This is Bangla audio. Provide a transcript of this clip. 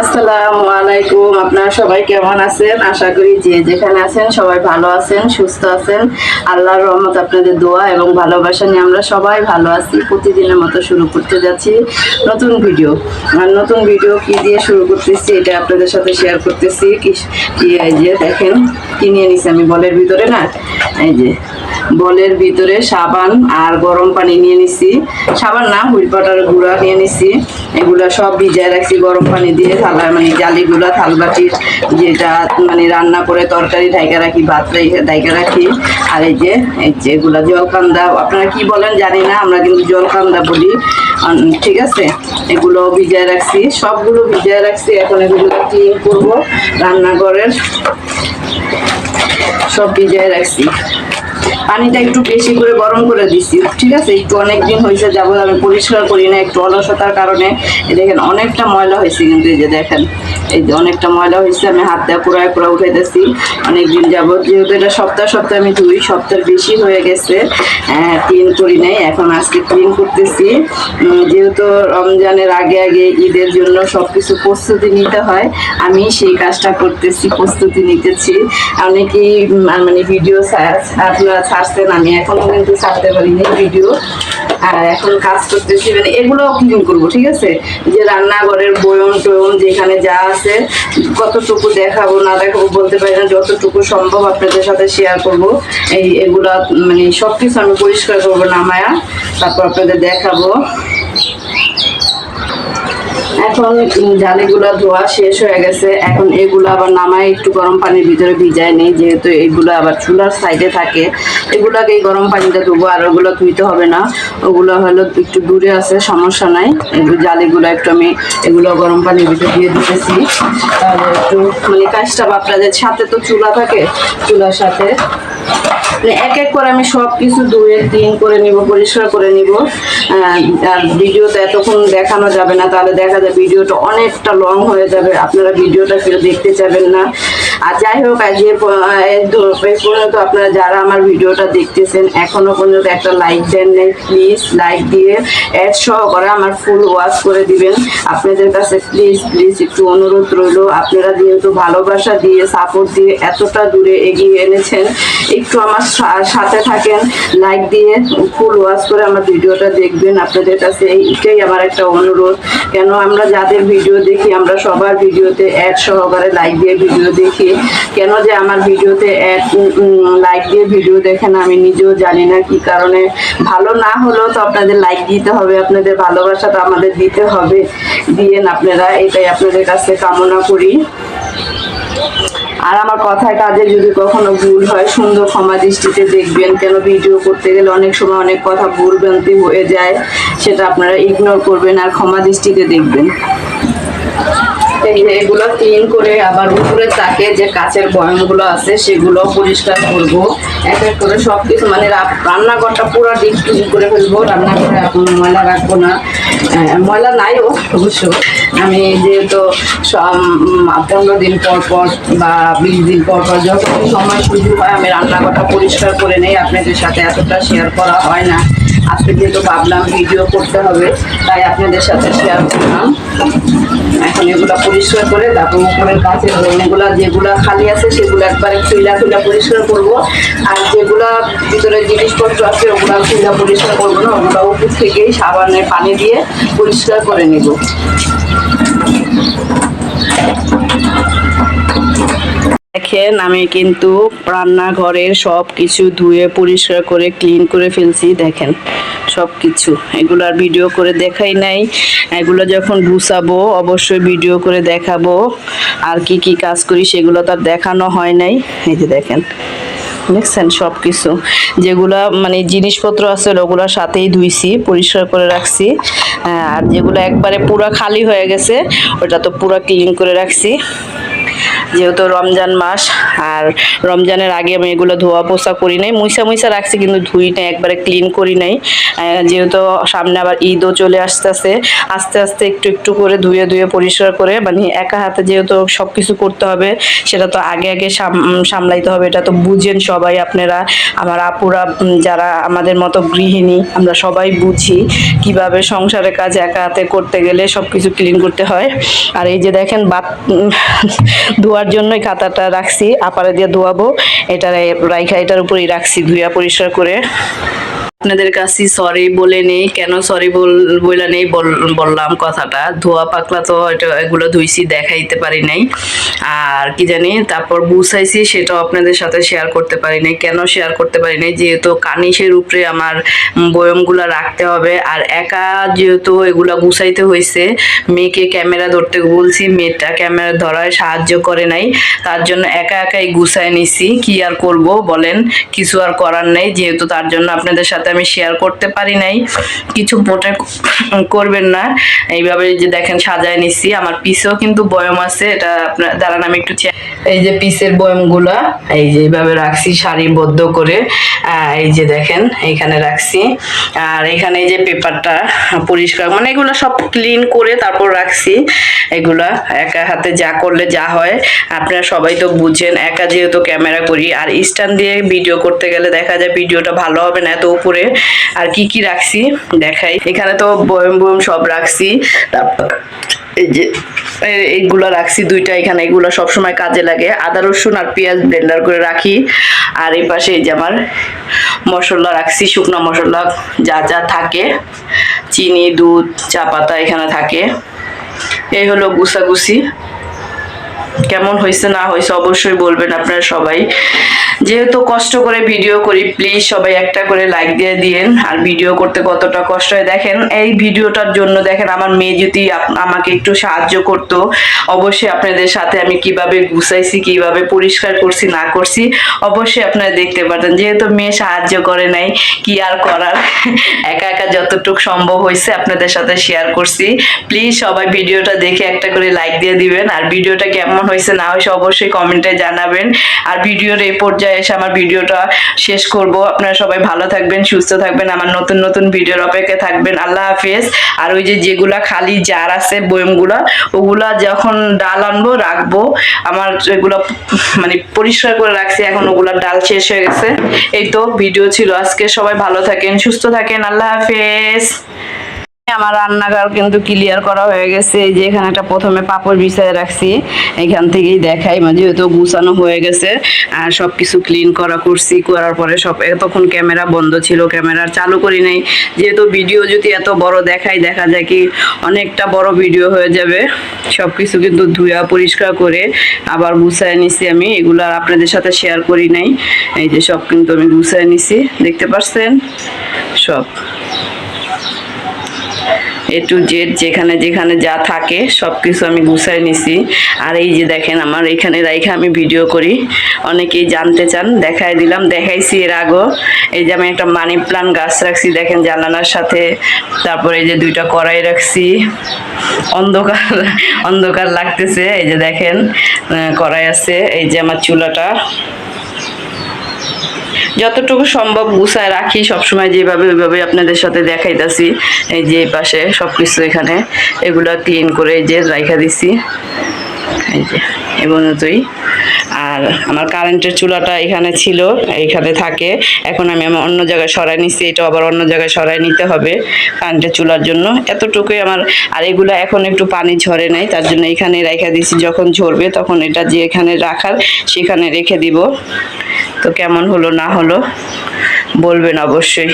আসসালামু আলাইকুম। আপনারা সবাই কেমন আছেন? আশা করি যে যেখানে আছেন সবাই ভালো আছেন, সুস্থ আছেন। আল্লাহর রহমত আপনাদের দোয়া এবং ভালোবাসা নিয়ে আমরা সবাই ভালো আছি। প্রতিদিনের মতো শুরু করতে যাচ্ছি নতুন ভিডিও। আর নতুন ভিডিও কি দিয়ে শুরু করতেছি এটা আপনাদের সাথে শেয়ার করতেছি। কি এই যে দেখেন, কি নিয়ে নিছি আমি বলের ভিতরে না? এই যে বলের ভিতরে সাবান আর গরম পানি নিয়ে নিছি। সাবান না, হুইল পাটার গুঁড়া নিয়ে নিছি। এগুলা সব ভিজায় রাখছি, গরম পানি দিয়ে থালা মানে জালিগুলা, থালবাটির যেটা মানে রান্না করে তরকারি ঢাইকা রাখি, ভাত ঢাইকা রাখি। আর এই যে এই যে এগুলা জলকান্দা, আপনারা কি বলেন জানি না, আমরা কিন্তু জলকান্দা বলি। ঠিক আছে? এগুলো ভিজায় রাখছি, সবগুলো ভিজায় রাখছি, এখন এগুলো ক্লিন করব, রান্নাঘরের সব ভিজায় রাখছি। পানিটা একটু বেশি করে গরম করে দিছি, ঠিক আছে? একটু অনেক দিন হয়েছে যাব আমি পরিষ্কার করি না, একটু অলসতার কারণে। দেখেন, অনেকটা ময়লা হয়েছে কিন্তু এই যে দেখেন, এই যে অনেকটা ময়লা হয়েছে, আমি হাত দিয়ে পুরায় পুরা উঠাইতেছি। অনেক দিন যাব যেহেতু এটা সপ্তাহ সপ্তাহ আমি ধুই সপ্তাহ বেশি হয়ে গেছে ক্লিন করি নাই, এখন আজকে ক্লিন করতেছি। যেহেতু রমজানের আগে আগে ঈদের জন্য সব কিছু প্রস্তুতি নিতে হয়, আমি সেই কাজটা করতেছি, প্রস্তুতি নিতেছি। অনেকেই মানে ভিডিও আপনারা ছাড়ছেন আমি এখনও কিন্তু ছাড়তে পারিনি ভিডিও আর এখন কাজ করতেছি। মানে এগুলো ক্লিন করব, ঠিক আছে? যে রান্নাঘরের বয়ম টয়ম যেখানে যা আছে, কতটুকু দেখাবো, না দেখাবো, বলতে পারি না, যতটুকু সম্ভব আপনাদের সাথে শেয়ার করব। এই এগুলা মানে সব কিছু আমি পরিষ্কার করব না নামায়া তারপর আপনাদের দেখাবো। এখন জালিগুলা ধোয়া শেষ হয়ে গেছে। এখন এগুলো আবার নামায়, একটু গরম পানির ভিতরে ভিজায় নেই, যেহেতু এগুলো আবার চুলার সাইডে থাকে। এগুলাকে এই গরম পানিতে ধুবো, আর ওগুলো ধুইতে হবে না। ওগুলো হলো একটু দূরে আছে, সমস্যা নাই। জালিগুলো একটু আমি এগুলো গরম পানির ভিতরে দিয়ে দিতেছি। তাহলে একটু মানে কাজটা বা আপনাদের সাথে তো চুলা থাকে, চুলার সাথে। এক এক করে আমি সব কিছু ধুয়ে তিন করে নিব, পরিষ্কার করে নিব। আর ভিডিওতে এতক্ষণ দেখানো যাবে না, তাহলে দেখা যায় ভিডিওটা অনেকটা লং হয়ে যাবে। আপনারা ভিডিওটা কেউ দেখতে চাবেন না। আর যাই হোক আজ এ প- এই দু- এই পর্যন্ত আপনারা যারা আমার ভিডিওটা দেখতেছেন, এখনও পর্যন্ত একটা লাইক দেন নাই প্লিজ লাইক দিয়ে অ্যাড সহ করে আমার ফুল ওয়াচ করে দিবেন। আপনাদের কাছে প্লিজ প্লিজ একটু অনুরোধ রইল। আপনারা যেহেতু ভালোবাসা দিয়ে সাপোর্ট দিয়ে এতটা দূরে এগিয়ে এনেছেন, একটু আমার সাথে থাকেন লাইক দিয়ে ফুল ওয়াচ করে আমার ভিডিওটা দেখবেন। আপনাদের কাছে এইটাই আমার একটা অনুরোধ। কেন আমরা যাদের ভিডিও দেখি, আমরা সবার ভিডিওতে অ্যাড সহকারে লাইক দিয়ে ভিডিও দেখি। কেন যে আমার ভিডিওতে অ্যাড লাইক দিয়ে ভিডিও দেখেন আমি নিজেও জানি না কি কারণে। ভালো না হলেও তো আপনাদের লাইক দিতে হবে, আপনাদের ভালোবাসাটা আমাদের দিতে হবে। দিয়েন আপনারা, এটাই আপনাদের কাছে কামনা করি। আর আমার কথায় কাজে যদি কখনো ভুল হয়, সুন্দর ক্ষমা দৃষ্টিতে দেখবেন। কেন ভিডিও করতে গেলে অনেক সময় অনেক কথা ভুল হয়ে যায়, সেটা আপনারা ইগনোর করবেন আর ক্ষমা দৃষ্টিতে দেখবেন। এগুলো ক্লিন করে আবার উপরে তাকে যে কাচের বয়ামগুলো আছে, সেগুলো পরিষ্কার করব। এক এক করে সব কিছু মানে রান্নাঘরটা পুরো ডিপ ক্লিন করে ফেলব। রান্নাঘরে এখন ময়লা রাখব না। ময়লা নাইও অবশ্য। আমি যেহেতু পনেরো দিন পর পর বা বিশ দিন পর পর যখন সময় সুযোগ হয়, আমি রান্নাঘরটা পরিষ্কার করে নেই। আপনাদের সাথে এতটা শেয়ার করা হয় না। আজকে যেহেতু ভাবলাম ভিডিও করতে হবে, তাই আপনাদের সাথে শেয়ার করলাম। এখন এগুলো পরিষ্কার করে তারপর উপরের কাছের রুমগুলো যেগুলো খালি আছে, সেগুলো একবারে খুইলা খুইলা পরিষ্কার করব। আর যেগুলো ভিতরে জিনিসপত্র আছে, ওগুলো খুইলা পরিষ্কার করব না, ওগুলো উপর থেকেই সাবানের পানি দিয়ে পরিষ্কার করে নেব। দেখেন, আমি কিন্তু রান্নাঘরের সব কিছু ধুয়ে, পরিষ্কার করে ক্লিন করে ফেলছি, দেখেন সব কিছু এগুলার ভিডিও করে দেখাই নাই। এগুলো যখন গুছাবো, অবশ্যই ভিডিও করে দেখাবো। আর কি কি কাজ করি, সেগুলো তার দেখানো হয় নাই। এই যে দেখেন, দেখছেন সব কিছু যেগুলা মানে জিনিসপত্র আছে ওগুলোর সাথেই ধুইছি, পরিষ্কার করে রাখছি। আর যেগুলো একবারে পুরো খালি হয়ে গেছে, ওটা তো পুরো ক্লিন করে রাখছি। যেহেতু রমজান মাস আর রমজানের আগে আমি এগুলো ধোয়া পোছা করি নাই। মুইসা মুইসা রাখছি কিন্তু ধুই নাই একবারে ক্লিন করি নাই। যেহেতু সামনে আবার ঈদও চলে আসতেছে আস্তে আস্তে একটু একটু করে ধুয়ে ধুয়ে পরিষ্কার করে মানে একা হাতে যেহেতু সব কিছু করতে হবে সেটা তো আগে আগে সাম- সামলাইতে হবে এটা তো বুঝেন সবাই আপনারা। আমার আপুরা যারা আমাদের মতো গৃহিণী আমরা সবাই বুঝি কীভাবে সংসারের কাজ একা হাতে করতে গেলে সব কিছু ক্লিন করতে হয়। আর এই যে দেখেন বাত উম, ধোয়ার জন্যই খাতাটা রাখছি, আপারে দিয়ে ধোয়াবো। এটা রাইখা এটার উপরেই রাখছি ধুইয়া পরিষ্কার করে। আপনাদের কাছে সরি বলে নেই, কেন সরি বলে নেই বল- বললাম কথাটা। ধোয়া পাকলা তো এটা এগুলো ধুইছি, দেখাইতে পারি নাই। আর কি জানি, তারপর বুঝাইছি সেটাও আপনাদের সাথে শেয়ার করতে পারি নাই। কেন শেয়ার করতে পারি নাই? যেহেতু কানিসের উপরে আমার বয়মগুলো রাখতে হবে। আর একা যেহেতু এগুলা গুছাইতে হয়েছে মেয়েকে ক্যামেরা ধরতে বলছি, মেয়েটা ক্যামেরা ধরায় সাহায্য করে নাই। তার জন্য একা একাই গুছাই নিছি। কি আর করব বলেন? কিছু আর করার নেই, যেহেতু তার জন্য আপনাদের সাথে আমি শেয়ার করতে পারি নাই। কিছু মোটে করবেন না। এইভাবে যে দেখেন সাজায় নিছি। আমার পিসেও কিন্তু বয়ম আছে। এটা আপনার, দাঁড়ান আমি একটু এই যে পিসের বয়মগুলা, এই যে এইভাবে রাখছি সারিবদ্ধ করে। এই যে দেখেন, এইখানে রাখছি। আর এখানে যে পেপারটা পরিষ্কার মানে এগুলো সব ক্লিন করে তারপর রাখছি। এগুলা একা হাতে যা করলে যা হয়। আপনারা সবাই তো বুঝেন, একা যেহেতু ক্যামেরা করি। আর স্ট্যান্ড দিয়ে ভিডিও করতে গেলে দেখা যায় ভিডিওটা ভালো হবে না, এত উপরে আর কি কি রাখছি দেখাই। এখানে তো বয়ম বয়ম সব রাখছি। তারপর এই যে এই- এইগুলো রাখছি দুইটা এখানে। এগুলো সবসময় কাজে লাগে। আদা, রসুন আর পেঁয়াজ ব্লেন্ডার করে রাখি। আর এই পাশে এই যে আমার মশলা রাখছি, শুকনো মশলা যা যা থাকে। চিনি, দুধ, চা পাতা এখানে থাকে। এই হলো গুছাগুছি। কেমন হয়েছে না হয়েছে অবশ্যই বলবেন আপনারা সবাই। যেহেতু কষ্ট করে ভিডিও করি প্লিজ সবাই একটা করে লাইক দিয়ে দিয়েন। আর ভিডিও করতে কতটা কষ্ট হয় দেখেন, এই ভিডিওটার জন্য দেখেন আমার মেয়ে যদি আমাকে একটু সাহায্য করতো, অবশ্যই আপনাদের সাথে আমি কীভাবে গুছাইছি, কীভাবে পরিষ্কার করছি, না করছি, অবশ্যই আপনারা দেখতে পারতেন। যেহেতু মেয়ে সাহায্য করে নাই, কি আর করার? একা একা যতটুকু সম্ভব হয়েছে আপনাদের সাথে শেয়ার করছি। প্লিজ সবাই ভিডিওটা দেখে একটা করে লাইক দিয়ে দিবেন। আর ভিডিওটা কেমন হয়েছে না হয়েছে অবশ্যই কমেন্টে জানাবেন। আর ভিডিওর এই পর্যায়ে এসে আমার ভিডিওটা শেষ করব। আপনারা সবাই ভালো থাকবেন, সুস্থ থাকবেন, আমার নতুন নতুন ভিডিওর অপেক্ষায় থাকবেন। আল্লাহ হাফেজ। আর ওই যে যেগুলা খালি জার আছে বয়মগুলা ওগুলা যখন ডাল আনব, রাখব। আমার এগুলো মানে পরিষ্কার করে রাখছি, এখন ওগুলা ডাল শেষ হয়ে গেছে। এই তো, ভিডিও ছিল আজকে। সবাই ভালো থাকেন, সুস্থ থাকেন। আল্লাহ হাফেজ। আমার রান্নাঘর কিন্তু ক্লিয়ার করা হয়ে গেছে। যে এখানে একটা প্রথমে পাপড় বিছায় রাখছি। এখান থেকেই দেখাই মানে যেহেতু গুছানো হয়ে গেছে, আর সব কিছু ক্লিন করা করছি। করার পরে সব তখন ক্যামেরা বন্ধ ছিল, ক্যামেরা চালু করি নাই। যেহেতু ভিডিও যদি এত বড় দেখাই, দেখা যায় কি অনেকটা বড় ভিডিও হয়ে যাবে। সব কিছু কিন্তু ধুয়া পরিষ্কার করে আবার গুছায় নিছি আমি। এগুলো আর আপনাদের সাথে শেয়ার করি নাই। এই যে সব কিন্তু আমি গুছায় নিছি। দেখতে পাচ্ছেন সব। এ টু জেড যেখানে যেখানে যা থাকে সব কিছু আমি গুছাই নিছি। আর এই যে দেখেন আমার, এখানে রাইখা আমি ভিডিও করি। অনেকেই জানতে চান দেখাই দিলাম, দেখাইছি এর আগেও। এই যে আমি একটা মানি প্লান্ট গাছ রাখছি, দেখেন জানালার সাথে। তারপরে এই যে দুইটা কড়াই রাখছি। অন্ধকার অন্ধকার লাগতেছে, এই যে দেখেন কড়াই আছে, এই যে আমার চুলাটা। যতটুকু সম্ভব গুছায় রাখি, সবসময় যেভাবে ওইভাবে আপনাদের সাথে দেখাইতাছি। এই যে পাশে সব কিছু এখানে, এগুলো ক্লিন করে যে রাইখা দিছি। এই যে এবং তুই আর আমার কারেন্টের চুলাটা এখানে ছিল, এইখানে থাকে। এখন আমি আমার অন্য জায়গায় সরাই নিচ্ছি এটা আবার অন্য জায়গায় সরাই নিতে হবে কারেন্টের চুলার জন্য। এতটুকুই আমার, আর এগুলো এখন একটু পানি ঝরে নাই, তার জন্য এখানে রেখে দিছি। যখন ঝরবে তখন এটা যে এখানে রাখার, সেখানে রেখে দিব। তো কেমন হলো না হলো বলবেন অবশ্যই।